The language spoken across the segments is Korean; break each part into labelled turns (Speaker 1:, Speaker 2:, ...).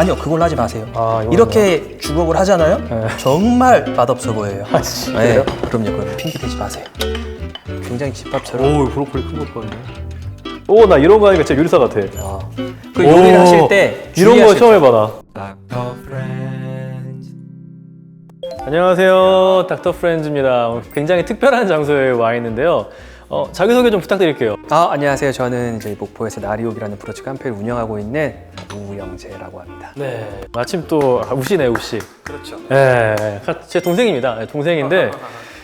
Speaker 1: 아니요, 그걸로 하지 마세요.
Speaker 2: 아,
Speaker 1: 이렇게 주걱을 하잖아요.
Speaker 2: 네.
Speaker 1: 정말 맛없어 보여요.
Speaker 2: 아, 진짜요?
Speaker 1: 네, 그럼요, 그럼 핑계 대지 마세요. 굉장히 집밥처럼.
Speaker 2: 오, 브로콜리 큰 것도 아니네. 오, 나 이런 거 하니까 진짜 요리사 같아.
Speaker 1: 그 요리를
Speaker 2: 오,
Speaker 1: 하실 때
Speaker 2: 이런 거
Speaker 1: 주의하실
Speaker 2: 처음 해봐 나. 안녕하세요, 닥터 프렌즈입니다. 오늘 굉장히 특별한 장소에 와 있는데요. 어, 자기소개 좀 부탁드릴게요.
Speaker 1: 아, 안녕하세요. 저는 이제 목포에서 나리옥이라는 브런치 카페를 운영하고 있는 우영재라고 합니다.
Speaker 2: 네. 마침 또 아, 우시네, 우시.
Speaker 1: 그렇죠.
Speaker 2: 네, 제 동생입니다. 네, 동생인데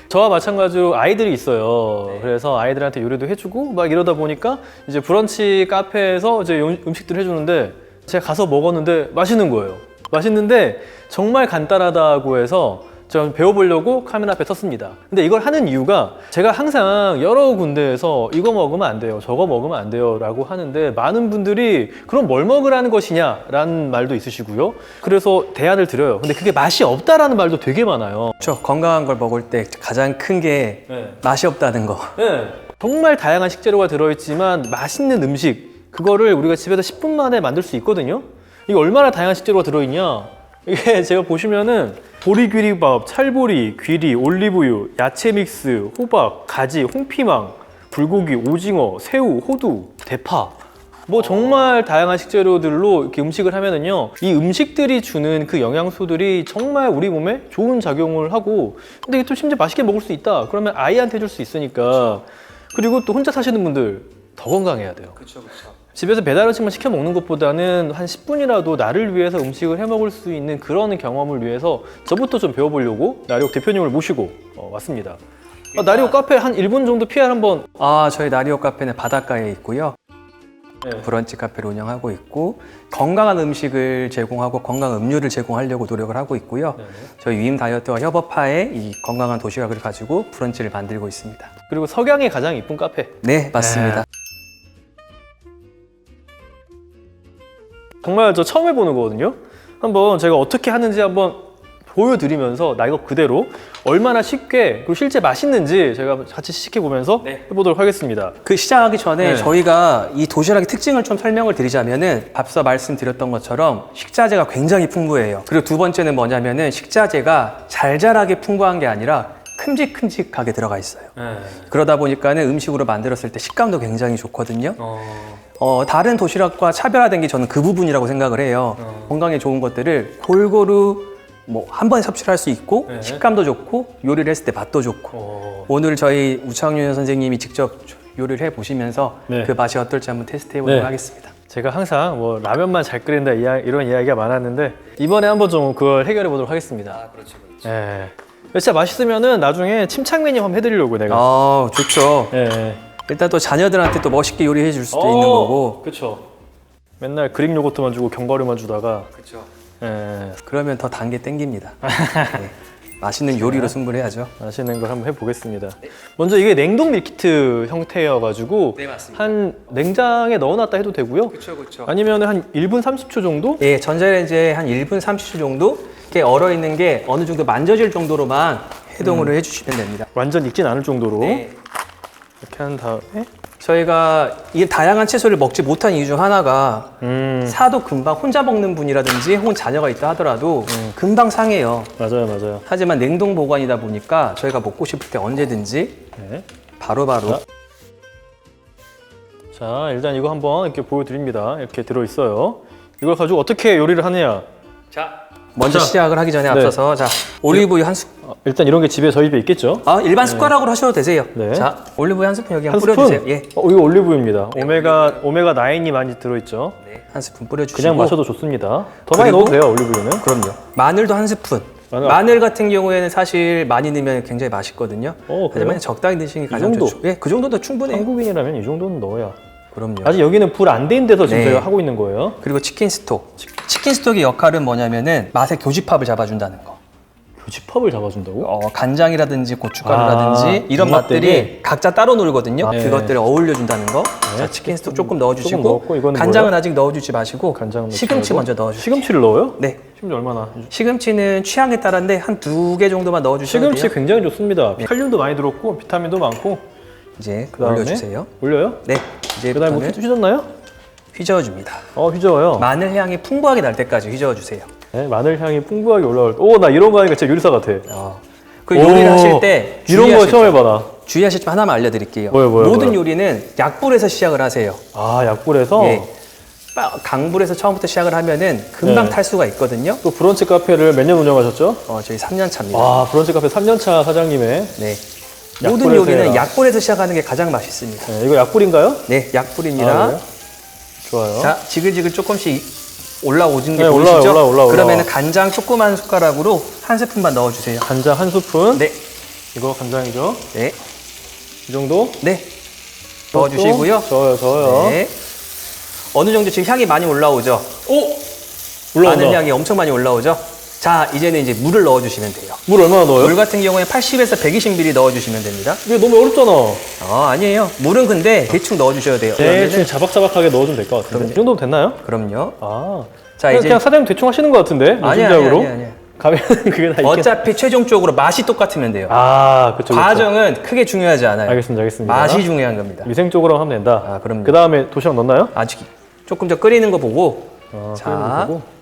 Speaker 2: 저와 마찬가지로 아이들이 있어요. 그래서 아이들한테 요리도 해주고 막 이러다 보니까 이제 브런치 카페에서 이제 음- 음식들을 해주는데 제가 가서 먹었는데 맛있는 거예요. 맛있는데 정말 간단하다고 해서 전 배워보려고 카메라 앞에 섰습니다. 근데 이걸 하는 이유가 제가 항상 여러 군데에서 이거 먹으면 안 돼요, 저거 먹으면 안 돼요 라고 하는데 많은 분들이 그럼 뭘 먹으라는 것이냐 라는 말도 있으시고요. 그래서 대안을 드려요. 근데 그게 맛이 없다라는 말도 되게 많아요.
Speaker 1: 저 건강한 걸 먹을 때 가장 큰 게
Speaker 2: 네.
Speaker 1: 맛이 없다는 거.
Speaker 2: 네. 정말 다양한 식재료가 들어있지만 맛있는 음식 그거를 우리가 집에서 10분 만에 만들 수 있거든요. 이게 얼마나 다양한 식재료가 들어있냐? 이게 제가 보시면은 보리귀리밥, 찰보리, 귀리, 올리브유, 야채 믹스, 호박, 가지, 홍피망, 불고기, 오징어, 새우, 호두, 대파. 뭐 정말 다양한 식재료들로 이렇게 음식을 하면은요 이 음식들이 주는 그 영양소들이 정말 우리 몸에 좋은 작용을 하고 근데 이게 또 심지어 맛있게 먹을 수 있다. 그러면 아이한테 줄 수 있으니까. 그리고 또 혼자 사시는 분들 더 건강해야 돼요
Speaker 1: 그렇죠, 그렇죠.
Speaker 2: 집에서 배달 음식만 시켜 먹는 것보다는 한 10분이라도 나를 위해서 음식을 해 먹을 수 있는 그런 경험을 위해서 저부터 좀 배워보려고 나리옥 대표님을 모시고 어, 왔습니다 아, 나리옥 카페 한 1분 정도 PR 한번
Speaker 1: 아, 저희 나리오 카페는 바닷가에 있고요.
Speaker 2: 네.
Speaker 1: 브런치 카페를 운영하고 있고 건강한 음식을 제공하고 건강한 음료를 제공하려고 노력을 하고 있고요.
Speaker 2: 네네.
Speaker 1: 저희 위임 다이어트와 협업하에 이 건강한 도시락을 가지고 브런치를 만들고 있습니다.
Speaker 2: 그리고 석양이 가장 이쁜 카페
Speaker 1: 네, 맞습니다.
Speaker 2: 정말 저 처음 해보는 거거든요. 한번 제가 어떻게 하는지 한번 보여드리면서 나 이거 그대로 얼마나 쉽게 그리고 실제 맛있는지 제가 같이 시식해 보면서
Speaker 1: 네.
Speaker 2: 해보도록 하겠습니다.
Speaker 1: 그 시작하기 전에
Speaker 2: 네.
Speaker 1: 저희가 이 도시락의 특징을 좀 설명을 드리자면은 앞서 말씀드렸던 것처럼 식자재가 굉장히 풍부해요. 그리고 두 번째는 뭐냐면은 식자재가 잘잘하게 풍부한 게 아니라 큼직큼직하게 들어가 있어요. 그러다 보니까는 음식으로 만들었을 때 식감도 굉장히 좋거든요. 어, 다른 도시락과 차별화된 게 저는 그 부분이라고 생각을 해요. 건강에 좋은 것들을 골고루 뭐 한 번에 섭취를 할 수 있고
Speaker 2: 네.
Speaker 1: 식감도 좋고 요리를 했을 때 맛도 좋고
Speaker 2: 어,
Speaker 1: 오늘 저희 우창윤 선생님이 직접 요리를 해 보시면서
Speaker 2: 네.
Speaker 1: 그 맛이 어떨지 한번 테스트 해 보도록
Speaker 2: 네.
Speaker 1: 하겠습니다.
Speaker 2: 제가 항상 뭐 라면만 잘 끓인다 이런 이야기가 많았는데 이번에 한번 좀 그걸 해결해 보도록 하겠습니다.
Speaker 1: 그렇죠, 그렇죠.
Speaker 2: 예. 진짜 맛있으면은 나중에 침착 메뉴 한번 해드리려고 내가.
Speaker 1: 아, 좋죠.
Speaker 2: 예, 예.
Speaker 1: 일단 또 자녀들한테 또 멋있게 요리해 줄 수도 있는 거고.
Speaker 2: 그렇죠. 맨날 그릭 요거트만 주고 견과류만 주다가.
Speaker 1: 그렇죠.
Speaker 2: 예.
Speaker 1: 그러면 더단게 땡깁니다. 네. 맛있는 요리로 승부를 해야죠.
Speaker 2: 맛있는 걸 한번 해보겠습니다. 먼저 이게 냉동 밀키트 형태여가지고
Speaker 1: 네, 맞습니다.
Speaker 2: 한 냉장에 넣어놨다 해도 되고요.
Speaker 1: 그렇죠, 그렇죠.
Speaker 2: 아니면 한 1분 30초 정도?
Speaker 1: 예, 전자레인지에 한 1분 30초 정도 이렇게 얼어 있는 게 어느 정도 만져질 정도로만 해동을 해주시면 됩니다.
Speaker 2: 완전 익진 않을 정도로
Speaker 1: 네.
Speaker 2: 이렇게 한 다음에
Speaker 1: 저희가 이 다양한 채소를 먹지 못한 이유 중 하나가
Speaker 2: 음
Speaker 1: 사도 금방 혼자 먹는 분이라든지 혹은 자녀가 있다 하더라도 금방 상해요.
Speaker 2: 맞아요 맞아요.
Speaker 1: 하지만 냉동 보관이다 보니까 저희가 먹고 싶을 때 언제든지
Speaker 2: 네.
Speaker 1: 바로바로
Speaker 2: 자. 자 일단 이거 한번 이렇게 보여드립니다. 이렇게 들어있어요. 이걸 가지고 어떻게 요리를 하느냐?
Speaker 1: 먼저
Speaker 2: 자.
Speaker 1: 시작을 하기 전에
Speaker 2: 네.
Speaker 1: 앞서서 자 올리브유 한 숟.
Speaker 2: 어, 일단 이런 게 집에 저희 집에 있겠죠?
Speaker 1: 아 일반 숟가락으로 하셔도 되세요.
Speaker 2: 네.
Speaker 1: 자 올리브유 한 스푼 여기
Speaker 2: 한
Speaker 1: 한번 뿌려주세요.
Speaker 2: 스푼.
Speaker 1: 예,
Speaker 2: 어, 이거 올리브유입니다. 오메가 오메가 9이 많이 들어있죠.
Speaker 1: 네, 한 스푼 뿌려주시고
Speaker 2: 그냥 마셔도 좋습니다. 더 많이
Speaker 1: 그리고-
Speaker 2: 넣어도 돼요 올리브유는.
Speaker 1: 그럼요. 마늘도 한 스푼.
Speaker 2: 마늘.
Speaker 1: 마늘 같은 경우에는 사실 많이 넣으면 굉장히 맛있거든요.
Speaker 2: 어, 그래요?
Speaker 1: 하지만 적당히 드시는 게 가장
Speaker 2: 정도?
Speaker 1: 좋죠. 예, 그 정도도 충분해요.
Speaker 2: 한국인이라면 이 정도는 넣어야.
Speaker 1: 그럼요.
Speaker 2: 아직 여기는 불 안 된 데서 지금
Speaker 1: 네.
Speaker 2: 저희가 하고 있는 거예요.
Speaker 1: 그리고 치킨 스톡. 치킨 스톡의 역할은 뭐냐면은 맛의 교집합을 잡아준다는 거.
Speaker 2: 교집합을 잡아준다고?
Speaker 1: 어, 간장이라든지 고춧가루라든지
Speaker 2: 아,
Speaker 1: 이런
Speaker 2: 맛들이?
Speaker 1: 각자 따로 놀거든요.
Speaker 2: 아, 네.
Speaker 1: 그것들을 어울려준다는 거.
Speaker 2: 네,
Speaker 1: 자, 치킨 스톡
Speaker 2: 조금-
Speaker 1: 넣어주시고
Speaker 2: 조금 넣었고, 이거는
Speaker 1: 간장은
Speaker 2: 뭐예요?
Speaker 1: 아직 넣어주지 마시고
Speaker 2: 간장은 넣지
Speaker 1: 시금치
Speaker 2: 말고.
Speaker 1: 먼저 넣어주세요.
Speaker 2: 시금치를 넣어요?
Speaker 1: 네.
Speaker 2: 시금치 얼마나?
Speaker 1: 시금치는 취향에 따라인데 한 두 개 정도만 넣어주시면
Speaker 2: 시금치
Speaker 1: 돼요.
Speaker 2: 굉장히 좋습니다. 칼륨도 많이 들었고 비타민도 많고.
Speaker 1: 이제
Speaker 2: 그다음에
Speaker 1: 올려주세요.
Speaker 2: 올려요?
Speaker 1: 네.
Speaker 2: 그다음에 뭐 휘졌나요?
Speaker 1: 휘저어줍니다.
Speaker 2: 어, 휘저어요.
Speaker 1: 마늘 향이 풍부하게 날 때까지 휘저어주세요.
Speaker 2: 네, 마늘 향이 풍부하게 올라올 때. 오, 나 이런 거 하니까 진짜 요리사 같아.
Speaker 1: 어. 그 요리를
Speaker 2: 오,
Speaker 1: 하실 때
Speaker 2: 이런 거
Speaker 1: 주의하실
Speaker 2: 처음
Speaker 1: 점,
Speaker 2: 해봐라.
Speaker 1: 주의하실 점 하나만 알려드릴게요.
Speaker 2: 뭐요, 뭐요,
Speaker 1: 모든
Speaker 2: 뭐요?
Speaker 1: 요리는 약불에서 시작을 하세요.
Speaker 2: 아, 약불에서
Speaker 1: 예. 빠- 강불에서 처음부터 시작을 하면은 금방
Speaker 2: 네.
Speaker 1: 탈 수가 있거든요.
Speaker 2: 또 브런치 카페를 몇 년 운영하셨죠?
Speaker 1: 어, 저희 3년 차입니다.
Speaker 2: 아, 브런치 카페 3년 차 사장님의
Speaker 1: 네. 모든 요리는
Speaker 2: 해라.
Speaker 1: 약불에서 시작하는 게 가장 맛있습니다.
Speaker 2: 네, 이거 약불인가요?
Speaker 1: 네, 약불입니다.
Speaker 2: 아? 좋아요.
Speaker 1: 자, 지글지글 조금씩 올라오는 게
Speaker 2: 네, 올라와요,
Speaker 1: 보이시죠?
Speaker 2: 올라와, 올라와, 올라와.
Speaker 1: 그러면은 간장 조그만 숟가락으로 한 스푼만 넣어주세요.
Speaker 2: 간장 한 스푼.
Speaker 1: 네,
Speaker 2: 이거 간장이죠.
Speaker 1: 네,
Speaker 2: 이 정도.
Speaker 1: 네. 넣어주시고요.
Speaker 2: 저요, 저요.
Speaker 1: 네. 어느 정도 지금 향이 많이 올라오죠?
Speaker 2: 오! 올라온다.
Speaker 1: 마늘 향이 엄청 많이 올라오죠? 자, 이제는 이제 물을 넣어주시면 돼요.
Speaker 2: 물 얼마나 넣어요?
Speaker 1: 물 같은 경우에 80에서 120ml 넣어주시면 됩니다.
Speaker 2: 이게 너무 어렵잖아.
Speaker 1: 어, 아니에요. 물은 근데 대충 넣어주셔야 돼요.
Speaker 2: 대충
Speaker 1: 그러면은-
Speaker 2: 자박자박하게 넣어주면 될 것 같은데. 이 정도면 됐나요?
Speaker 1: 그럼요.
Speaker 2: 아.
Speaker 1: 자,
Speaker 2: 그냥,
Speaker 1: 이제-
Speaker 2: 그냥 사장님 대충 하시는 것 같은데?
Speaker 1: 아니야, 아니야,
Speaker 2: 노심작으로?
Speaker 1: 아니야, 아니야.
Speaker 2: 가면 그게 다 있겠
Speaker 1: 어차피 최종적으로 맛이 똑같으면 돼요.
Speaker 2: 아, 그쵸, 그쵸.
Speaker 1: 과정은 크게 중요하지 않아요.
Speaker 2: 알겠습니다, 알겠습니다.
Speaker 1: 맛이 중요한 겁니다.
Speaker 2: 위생적으로 하면 된다.
Speaker 1: 아, 그럼요.
Speaker 2: 그 다음에 도시락 넣나요?
Speaker 1: 아직 조금 더 끓이는 거 보고
Speaker 2: 아,
Speaker 1: 자.
Speaker 2: 끓이는 거 보고.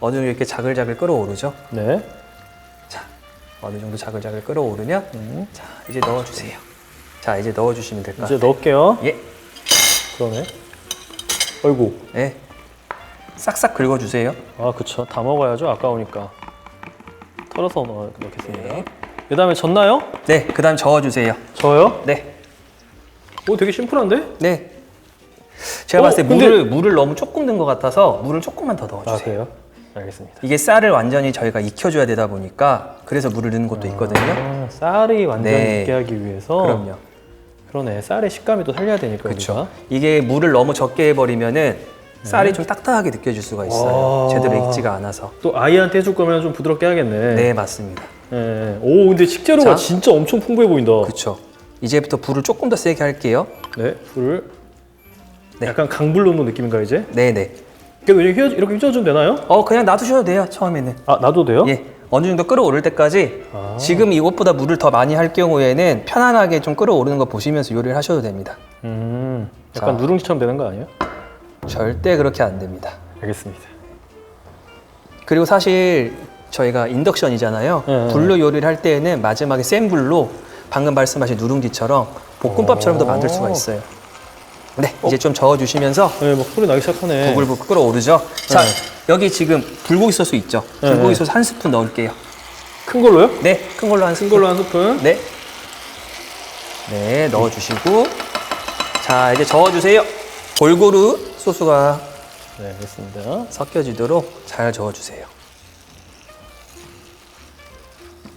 Speaker 1: 어느 정도 이렇게 자글자글 끓어오르죠.
Speaker 2: 네.
Speaker 1: 자, 어느 정도 자글자글 끓어오르면
Speaker 2: 음.
Speaker 1: 자 이제 넣어주세요. 자 이제 넣어주시면 될 것
Speaker 2: 이제
Speaker 1: 같아요.
Speaker 2: 넣을게요.
Speaker 1: 예,
Speaker 2: 그러네. 어이구.
Speaker 1: 예, 싹싹 긁어주세요.
Speaker 2: 아, 그쵸. 다 먹어야죠. 아까우니까. 털어서 넣, 넣겠습니다.
Speaker 1: 네.
Speaker 2: 그 다음에 젓나요?
Speaker 1: 네, 그 다음 저어주세요.
Speaker 2: 저요?
Speaker 1: 네,
Speaker 2: 오, 되게 심플한데?
Speaker 1: 네. 제가
Speaker 2: 어,
Speaker 1: 봤을 때
Speaker 2: 근데-
Speaker 1: 물을 물을 너무 조금 넣은 것 같아서 물을 조금만 더 넣어주세요.
Speaker 2: 아, 그래요? 알겠습니다.
Speaker 1: 이게 쌀을 완전히 저희가 익혀줘야 되다 보니까 그래서 물을 넣는 것도 있거든요.
Speaker 2: 아, 쌀이 완전
Speaker 1: 네.
Speaker 2: 익게 하기 위해서.
Speaker 1: 그럼요.
Speaker 2: 그러네. 쌀의 식감이 또 살려야 되니까.
Speaker 1: 그렇죠.
Speaker 2: 우리가.
Speaker 1: 이게 물을 너무 적게 해버리면 쌀이 좀 딱딱하게 느껴질 수가 있어요.
Speaker 2: 아.
Speaker 1: 제대로 익지가 않아서.
Speaker 2: 또 아이한테 해줄 거면 좀 부드럽게 하겠네.
Speaker 1: 네, 맞습니다.
Speaker 2: 네. 오, 근데 식재료가
Speaker 1: 자.
Speaker 2: 진짜 엄청 풍부해 보인다.
Speaker 1: 그렇죠. 이제부터 불을 조금 더 세게 할게요.
Speaker 2: 네, 불을.
Speaker 1: 네.
Speaker 2: 약간 강불 넣는 느낌인가 이제?
Speaker 1: 네, 네.
Speaker 2: 이렇게 휘어- 이렇게 휘저어주면 되나요?
Speaker 1: 어, 그냥 놔두셔도 돼요. 처음에는.
Speaker 2: 아, 놔도 돼요?
Speaker 1: 예. 어느 정도 끓어오를 때까지
Speaker 2: 아.
Speaker 1: 지금 이것보다 물을 더 많이 할 경우에는 편안하게 좀 끓어오르는 거 보시면서 요리를 하셔도 됩니다.
Speaker 2: 음, 약간
Speaker 1: 자.
Speaker 2: 누룽지처럼 되는 거 아니에요?
Speaker 1: 절대 그렇게 안 됩니다.
Speaker 2: 알겠습니다.
Speaker 1: 그리고 사실 저희가 인덕션이잖아요.
Speaker 2: 네.
Speaker 1: 불로 요리를 할 때에는 마지막에 센 불로 방금 말씀하신 누룽지처럼 볶음밥처럼도
Speaker 2: 오.
Speaker 1: 만들 수가 있어요. 네, 이제 좀 저어주시면서
Speaker 2: 네, 막 소리 나기 시작하네.
Speaker 1: 부글부글 끓어오르죠. 자,
Speaker 2: 네.
Speaker 1: 여기 지금 불고기 소스 있죠.
Speaker 2: 네,
Speaker 1: 불고기
Speaker 2: 네.
Speaker 1: 소스 한 스푼 넣을게요.
Speaker 2: 큰 걸로요?
Speaker 1: 네, 큰 걸로
Speaker 2: 한큰
Speaker 1: 스푼.
Speaker 2: 걸로 한 스푼.
Speaker 1: 네. 네, 넣어주시고. 자, 이제 저어주세요. 골고루 소스가
Speaker 2: 네, 알겠습니다.
Speaker 1: 섞여지도록 잘 저어주세요.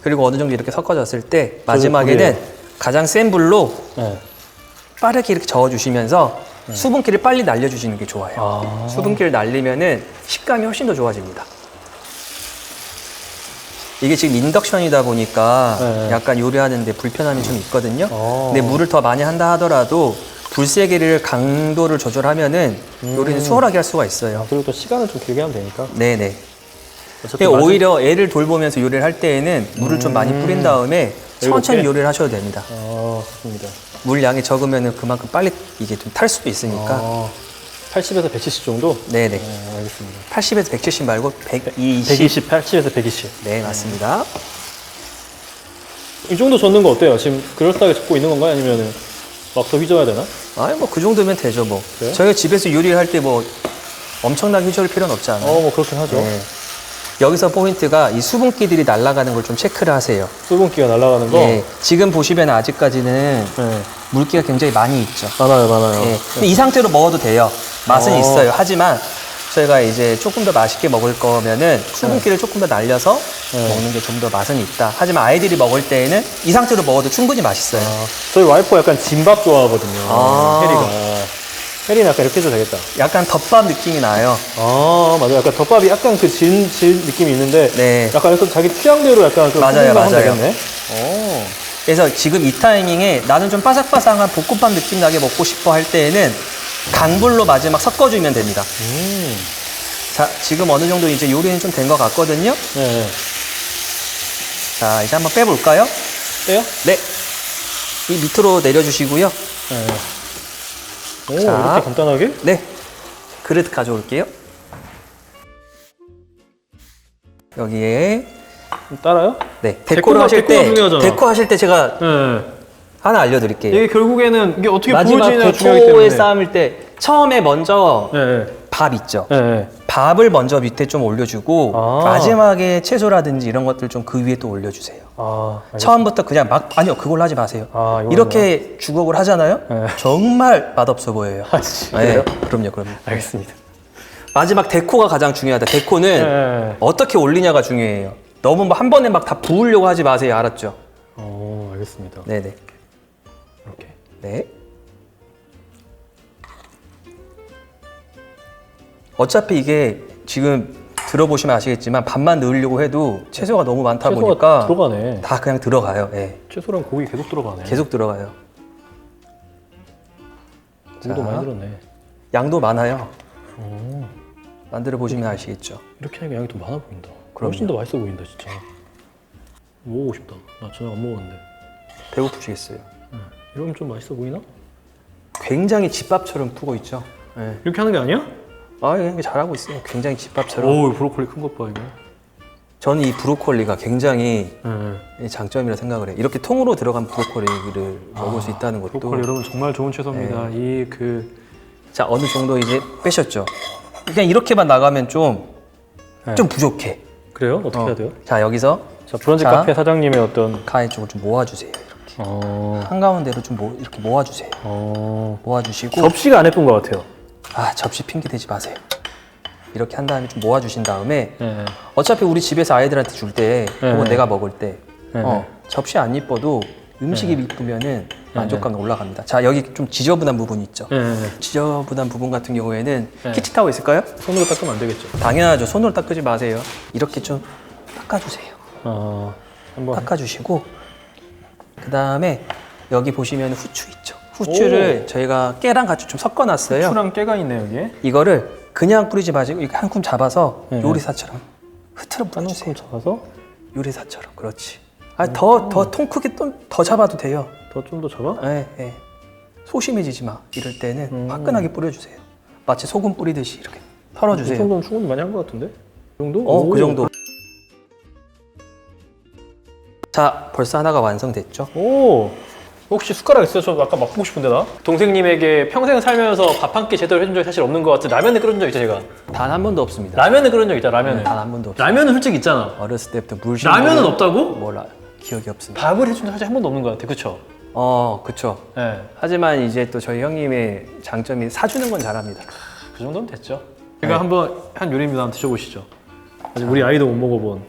Speaker 1: 그리고 어느 정도 이렇게 섞어졌을 때 마지막에는. 가장 센 불로
Speaker 2: 네.
Speaker 1: 빠르게 이렇게 저어주시면서 수분기를 빨리 날려주시는 게 좋아요.
Speaker 2: 아.
Speaker 1: 수분기를 날리면은 식감이 훨씬 더 좋아집니다. 이게 지금 인덕션이다 보니까
Speaker 2: 네.
Speaker 1: 약간 요리하는데 불편함이 좀 있거든요.
Speaker 2: 어.
Speaker 1: 근데 물을 더 많이 한다 하더라도 불 세기를 강도를 조절하면은
Speaker 2: 음.
Speaker 1: 요리는 수월하게 할 수가 있어요.
Speaker 2: 그리고 또 시간을 좀 길게 하면 되니까.
Speaker 1: 네네.
Speaker 2: 어차피
Speaker 1: 근데
Speaker 2: 맛은-
Speaker 1: 오히려 애를 돌보면서 요리를 할 때에는 물을 좀 많이 뿌린 다음에 천천히
Speaker 2: 이렇게?
Speaker 1: 요리를 하셔도 됩니다.
Speaker 2: 아, 좋습니다.
Speaker 1: 물 양이 적으면 그만큼 빨리 이게 좀 탈 수도 있으니까.
Speaker 2: 아, 80에서 170 정도?
Speaker 1: 네네.
Speaker 2: 네, 알겠습니다.
Speaker 1: 80에서 170 말고 120.
Speaker 2: 120, 80에서 120.
Speaker 1: 네, 맞습니다.
Speaker 2: 이 정도 젓는 거 어때요? 지금 그럴싸하게 젓고 있는 건가요? 아니면 막더 휘저어야 되나?
Speaker 1: 아니, 뭐 그 정도면 되죠, 뭐.
Speaker 2: 그래요?
Speaker 1: 저희가 집에서 요리를 할때 뭐 엄청나게 휘저을 필요는 없지 않아요.
Speaker 2: 어, 뭐 그렇긴 하죠.
Speaker 1: 네. 여기서 포인트가 이 수분기들이 날아가는 걸 좀 체크를 하세요.
Speaker 2: 수분기가 날아가는 거.
Speaker 1: 예, 지금 보시면 아직까지는
Speaker 2: 네.
Speaker 1: 물기가 굉장히 많이 있죠.
Speaker 2: 많아요, 많아요.
Speaker 1: 예, 근데 이 상태로 먹어도 돼요. 맛은
Speaker 2: 어.
Speaker 1: 있어요. 하지만 저희가 이제 조금 더 맛있게 먹을 거면은 수분기를 조금 더 날려서
Speaker 2: 네.
Speaker 1: 먹는 게 좀 더 맛은 있다. 하지만 아이들이 먹을 때에는 이 상태로 먹어도 충분히 맛있어요.
Speaker 2: 아, 저희 와이프가 약간 진밥 좋아하거든요.
Speaker 1: 아.
Speaker 2: 혜리가. 혜리는 약간 이렇게 해도 되겠다.
Speaker 1: 약간 덮밥 느낌이 나요.
Speaker 2: 아, 맞아요. 약간 덮밥이 약간 그 진, 진 느낌이 있는데.
Speaker 1: 네.
Speaker 2: 약간 여기서 자기 취향대로 약간 그
Speaker 1: 맞아요,
Speaker 2: 소금만 하면
Speaker 1: 맞아요.
Speaker 2: 되겠네. 오.
Speaker 1: 그래서 지금 이 타이밍에 나는 좀 바삭바삭한 볶음밥 느낌 나게 먹고 싶어 할 때에는 강불로 마지막 섞어주면 됩니다.
Speaker 2: 음.
Speaker 1: 자, 지금 어느 정도 이제 요리는 좀 된 것 같거든요.
Speaker 2: 네.
Speaker 1: 자, 이제 한번 빼볼까요?
Speaker 2: 빼요?
Speaker 1: 네. 이 밑으로 내려주시고요.
Speaker 2: 네. 오,
Speaker 1: 자.
Speaker 2: 이렇게 간단하게?
Speaker 1: 네. 그릇 가져올게요. 여기에
Speaker 2: 따라요?
Speaker 1: 네 데코를
Speaker 2: 데코가-
Speaker 1: 하실 때
Speaker 2: 데코가 중요하잖아.
Speaker 1: 데코 하실 때 제가
Speaker 2: 네.
Speaker 1: 하나 알려드릴게요.
Speaker 2: 이게 결국에는 이게 어떻게
Speaker 1: 마지막
Speaker 2: 보여지느냐 중요하기
Speaker 1: 데코에
Speaker 2: 때문에.
Speaker 1: 쌓을 때 처음에 먼저
Speaker 2: 네.
Speaker 1: 밥 있죠.
Speaker 2: 네. 네.
Speaker 1: 밥을 먼저 밑에 좀 올려주고
Speaker 2: 아.
Speaker 1: 마지막에 채소라든지 이런 것들 좀 그 위에 또 올려주세요.
Speaker 2: 아.
Speaker 1: 처음부터 그냥 막 아니요 그걸로 하지 마세요.
Speaker 2: 아, 이거는요?
Speaker 1: 이렇게 주걱을 하잖아요.
Speaker 2: 네.
Speaker 1: 정말 맛없어 보여요.
Speaker 2: 아, 진짜요?
Speaker 1: 네, 그럼요, 그럼요.
Speaker 2: 알겠습니다.
Speaker 1: 마지막 데코가 가장 중요하다. 데코는
Speaker 2: 네.
Speaker 1: 어떻게 올리냐가 중요해요. 너무 뭐 한 번에 막 다 부으려고 하지 마세요. 알았죠?
Speaker 2: 어, 알겠습니다.
Speaker 1: 네네.
Speaker 2: 이렇게.
Speaker 1: 네. 어차피 이게 지금 들어보시면 아시겠지만 밥만 넣으려고 해도 채소가 너무 많다
Speaker 2: 채소가
Speaker 1: 보니까
Speaker 2: 들어가네.
Speaker 1: 다 그냥 들어가요. 예.
Speaker 2: 채소랑 고기 계속 들어가네.
Speaker 1: 계속 들어가요.
Speaker 2: 고기도
Speaker 1: 자.
Speaker 2: 많이 들었네.
Speaker 1: 양도 많아요.
Speaker 2: 어,
Speaker 1: 만들어 보시면 아시겠죠.
Speaker 2: 이렇게 하니까 양이 더 많아 보인다.
Speaker 1: 그럼요.
Speaker 2: 훨씬 더 맛있어 보인다, 진짜. 먹어보고 싶다. 나 저녁 안 먹었는데.
Speaker 1: 배고프시겠어요.
Speaker 2: 이러면 좀 맛있어 보이나?
Speaker 1: 굉장히 집밥처럼 푸고 있죠. 예.
Speaker 2: 이렇게 하는 게 아니야?
Speaker 1: 아, 이게 잘하고 있어요. 굉장히 집밥처럼.
Speaker 2: 오, 브로콜리 큰 것 봐, 이거.
Speaker 1: 저는 이 브로콜리가 굉장히
Speaker 2: 네.
Speaker 1: 장점이라 생각을 해요. 이렇게 통으로 들어간 브로콜리를 먹을 수 있다는 것도.
Speaker 2: 아, 브로콜리 여러분 정말 좋은 채소입니다. 이 그
Speaker 1: 자, 어느 정도 이제 빼셨죠. 그냥 이렇게만 나가면 좀,
Speaker 2: 네.
Speaker 1: 좀 부족해.
Speaker 2: 그래요? 어떻게
Speaker 1: 어.
Speaker 2: 해야 돼요?
Speaker 1: 자, 여기서
Speaker 2: 자, 브런치
Speaker 1: 자.
Speaker 2: 카페 사장님의 어떤
Speaker 1: 가해 쪽을 좀 모아주세요. 이렇게.
Speaker 2: 어,
Speaker 1: 한가운데로 좀 모, 이렇게 모아주세요.
Speaker 2: 어,
Speaker 1: 모아주시고.
Speaker 2: 접시가 안 예쁜 것 같아요.
Speaker 1: 아, 접시 핑계 대지 마세요. 이렇게 한 다음에 좀 모아주신 다음에
Speaker 2: 네.
Speaker 1: 어차피 우리 집에서 아이들한테 줄 때,
Speaker 2: 네.
Speaker 1: 혹은 내가 먹을 때,
Speaker 2: 네.
Speaker 1: 어, 접시 안 이뻐도 음식이 이쁘면은 만족감이 올라갑니다. 자, 여기 좀 지저분한 부분 있죠. 지저분한 부분 같은 경우에는
Speaker 2: 네.
Speaker 1: 키친타워 있을까요?
Speaker 2: 손으로 닦으면 안 되겠죠.
Speaker 1: 당연하죠. 손으로 닦지 마세요. 이렇게 좀 닦아주세요.
Speaker 2: 어, 한번
Speaker 1: 닦아주시고 그 다음에 여기 보시면 후추 있죠. 후추를 저희가 깨랑 같이 좀 섞어놨어요.
Speaker 2: 후추랑 깨가 있네 여기에.
Speaker 1: 이거를 그냥 뿌리지 마시고 이렇게 한줌 잡아서
Speaker 2: 네.
Speaker 1: 요리사처럼 흐트러 뿌려주세요.
Speaker 2: 잡아서
Speaker 1: 요리사처럼 그렇지. 아더더 통 크게 또더 잡아도 돼요.
Speaker 2: 더 좀 더 잡아?
Speaker 1: 예, 예. 소심해지지 마. 이럴 때는
Speaker 2: 음.
Speaker 1: 화끈하게 뿌려주세요. 마치 소금 뿌리듯이 이렇게
Speaker 2: 이
Speaker 1: 털어주세요.
Speaker 2: 정도면 충분히 많이 한 것 같은데? 이 정도?
Speaker 1: 어,
Speaker 2: 오.
Speaker 1: 그 정도. 자, 벌써 하나가 완성됐죠?
Speaker 2: 오. 혹시 숟가락 있어요? 저 아까 맛보고 싶은데 나? 동생님에게 평생 살면서 밥 한 끼 제대로 해준 적이 사실 없는 것 같아. 라면을 끓여준 적 있죠 제가.
Speaker 1: 단 한 번도 없습니다.
Speaker 2: 라면을 끓여준 적 있잖아. 라면을.
Speaker 1: 단 한 번도 없어요.
Speaker 2: 라면은 솔직히 있잖아.
Speaker 1: 어렸을 때부터 물씬
Speaker 2: 라면은 없다고?
Speaker 1: 몰라 기억이 없습니다.
Speaker 2: 밥을 해준 적 사실 한 번도 없는 것 같아. 그쵸?
Speaker 1: 어, 그쵸.
Speaker 2: 네.
Speaker 1: 하지만 이제 또 저희 형님의 장점이 사주는 건 잘합니다.
Speaker 2: 그 정도면 됐죠. 제가 한번 한 요리입니다. 한번 드셔보시죠. 아직 우리 아이도 못 먹어본.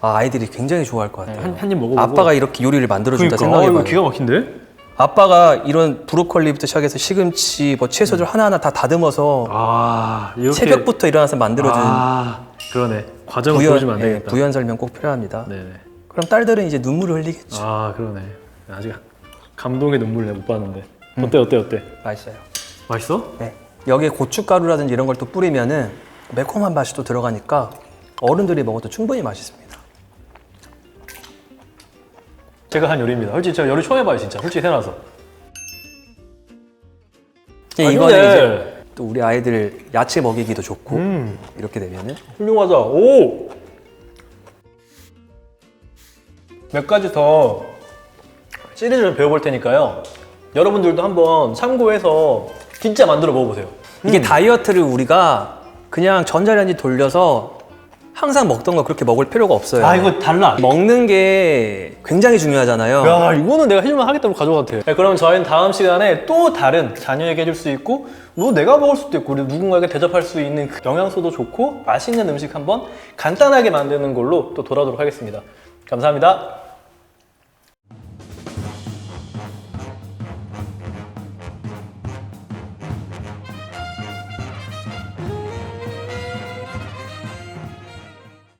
Speaker 1: 아, 아이들이 굉장히 좋아할 것 같아요.
Speaker 2: 한, 한 입 먹어보고.
Speaker 1: 아빠가 이렇게 요리를 만들어준다
Speaker 2: 그러니까. 어, 이거
Speaker 1: 생각해봐요.
Speaker 2: 기가 막힌데?
Speaker 1: 아빠가 이런 브로콜리부터 시작해서 시금치, 뭐 채소들 하나하나 다 다듬어서
Speaker 2: 아, 이렇게.
Speaker 1: 새벽부터 일어나서 만들어준
Speaker 2: 아, 그러네. 과정을 보여주면 안
Speaker 1: 예,
Speaker 2: 되겠다.
Speaker 1: 부연 설명 꼭 필요합니다.
Speaker 2: 네네.
Speaker 1: 그럼 딸들은 이제 눈물을 흘리겠죠.
Speaker 2: 아, 그러네. 아직 감동의 눈물 내가 못 봤는데. 어때, 어때, 어때?
Speaker 1: 맛있어요.
Speaker 2: 맛있어?
Speaker 1: 네. 여기에 고춧가루라든지 이런 걸 또 뿌리면은 매콤한 맛이 또 들어가니까 어른들이 먹어도 충분히 맛있습니다.
Speaker 2: 제가 한 요리입니다. 솔직히 제가 요리 처음 해봐요, 진짜. 솔직히 해놔서.
Speaker 1: 예,
Speaker 2: 아,
Speaker 1: 이거는
Speaker 2: 근데-
Speaker 1: 이제 또 우리 아이들 야채 먹이기도 좋고
Speaker 2: 음,
Speaker 1: 이렇게 되면은
Speaker 2: 훌륭하다. 오! 몇 가지 더 시리즈를 배워볼 테니까요. 여러분들도 한번 참고해서 진짜 만들어 먹어보세요.
Speaker 1: 이게 다이어트를 우리가 그냥 전자레인지 돌려서 항상 먹던 거 그렇게 먹을 필요가 없어요.
Speaker 2: 아, 이거 달라.
Speaker 1: 먹는 게 굉장히 중요하잖아요.
Speaker 2: 야, 이거는 내가 해줄만 하겠다고 가져가도 돼. 네, 그럼 저희는 다음 시간에 또 다른 자녀에게 해줄 수 있고, 뭐 내가 먹을 수도 있고, 우리 누군가에게 대접할 수 있는 그 영양소도 좋고, 맛있는 음식 한번 간단하게 만드는 걸로 또 돌아오도록 하겠습니다. 감사합니다.